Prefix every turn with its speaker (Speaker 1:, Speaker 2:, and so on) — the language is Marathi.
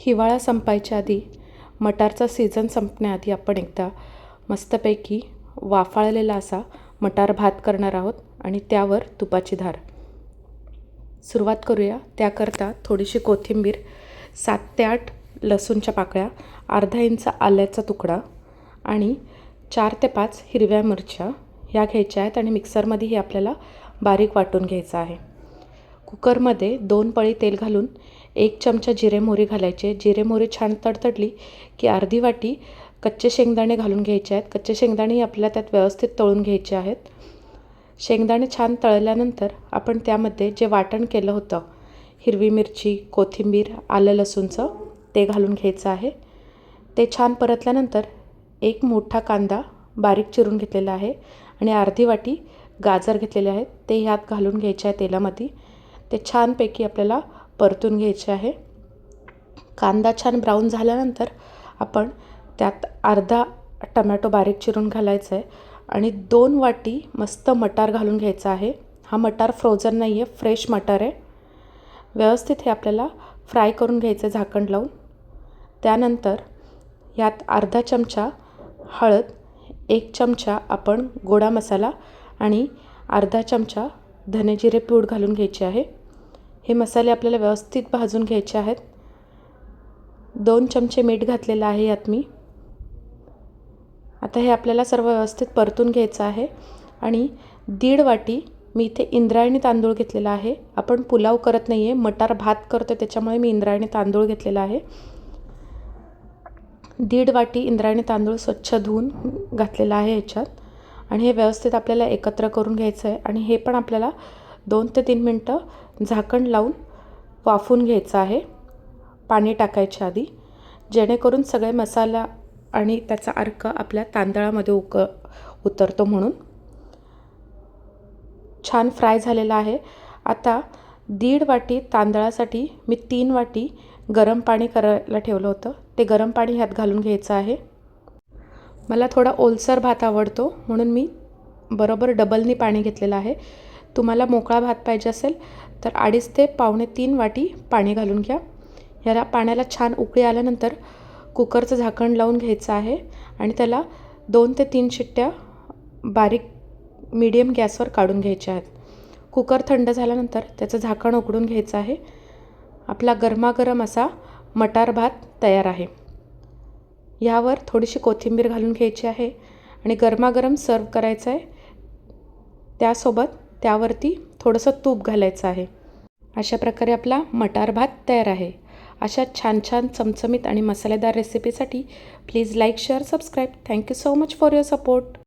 Speaker 1: हिवाळा संपायच्या आधी मटारचा सीझन संपण्याआधी आपण एकदा मस्तपैकी वाफाळलेला असा मटार भात करणार आहोत आणि त्यावर तुपाची धार. सुरुवात करूया. त्याकरता थोडीशी कोथिंबीर सात ते आठ लसूणच्या पाकळ्या अर्धा इंच आल्याचा तुकडा आणि चार ते पाच हिरव्या मिरच्या. ह्या घ्यायच्या आहेत आणि मिक्सरमध्ये हे आपल्याला बारीक वाटून घ्यायचं आहे. कुकरमध्ये दोन पळी तेल घालून एक चमचा जिरे मोहरी घालायचे. जिरे मोहरी छान तडतडली की अर्धी वाटी कच्चे शेंगदाणे घालून घ्यायचे आहेत. कच्चे शेंगदाणे आपल्याला त्यात व्यवस्थित तळून घ्यायचे आहेत. शेंगदाणे छान तळल्यानंतर आपण त्यामध्ये जे वाटण केलं होतं हिरवी मिरची कोथिंबीर आलं लसूणचं ते घालून घ्यायचं आहे. ते छान परतल्यानंतर एक मोठा कांदा बारीक चिरून घेतलेला आहे आणि अर्धी वाटी गाजर घेतलेले आहेत. ते ह्यात घालून घ्यायचे आहे तेलामध्ये. ते छानपैकी आपल्याला परतून घ्यायचे आहे. कांदा छान ब्राऊन झाल्यानंतर आपण त्यात अर्धा टमॅटो बारीक चिरून घालायचा आहे आणि दोन वाटी मस्त मटार घालून घ्यायचा आहे. हा मटार फ्रोझन नाही आहे फ्रेश मटार आहे. व्यवस्थित हे आपल्याला फ्राय करून घ्यायचं झाकण लावून. त्यानंतर यात अर्धा चमचा हळद एक चमचा आपण गोडा मसाला आणि अर्धा चमचा धनेजिरे पूड घालून घ्यायची आहे. हे मसाले आपल्याला व्यवस्थित भाजून घ्यायचे आहेत. दोन चमचे मीठ घातलेलं आहे यात मी. आता हे आपल्याला सर्व व्यवस्थित परतून घ्यायचं आहे आणि दीड वाटी मी इथे इंद्रायणी तांदूळ घेतलेला आहे. आपण पुलाव करत नाही आहे मटार भात करतो त्याच्यामुळे मी इंद्रायणी तांदूळ घेतलेला आहे. दीड वाटी इंद्रायणी तांदूळ स्वच्छ धुवून घातलेला आहे ह्याच्यात आणि हे व्यवस्थित आपल्याला एकत्र करून घ्यायचं आहे आणि हे पण आपल्याला दोन ते तीन मिनटं झाकण लावून वाफून घ्यायचं आहे. पाणी टाकायच्या आधी जेणेकरून सगळे मसाला आणि त्याचा अर्क आपल्या तांदळामध्ये उक उतरतो म्हणून. छान फ्राय झालेला आहे. आता दीड वाटी तांदळासाठी मी तीन वाटी गरम पाणी करायला ठेवलं होतं. ते गरम पाणी ह्यात घालून घ्यायचं आहे. मला थोडा ओलसर भात आवडतो म्हणून मी बरोबर डबलनी पाणी घेतलेलं आहे. तुम्हाला मोकळा भात पाहिजे असेल तर अडीच ते पावणे तीन वाटी पाणी घालून घ्या. ह्याला पाण्याला छान उकळी आल्यानंतर कुकरचं झाकण लावून घ्यायचं आहे आणि त्याला दोन ते तीन शिट्ट्या बारीक मीडियम गॅसवर काढून घ्यायच्या आहेत. कुकर थंड झाल्यानंतर त्याचं झाकण उघडून घ्यायचं आहे. आपला गरमागरम असा मटार भात तयार आहे. ह्यावर थोडीशी कोथिंबीर घालून घ्यायची आहे आणि गरमागरम सर्व करायचं आहे. त्यासोबत त्यावरती थोडंसं तूप घालायचं आहे. अशा प्रकारे आपला मटार भात तयार आहे. अशा छान छान चमचमीत आणि मसालेदार रेसिपीसाठी please like share subscribe thank you so much for your support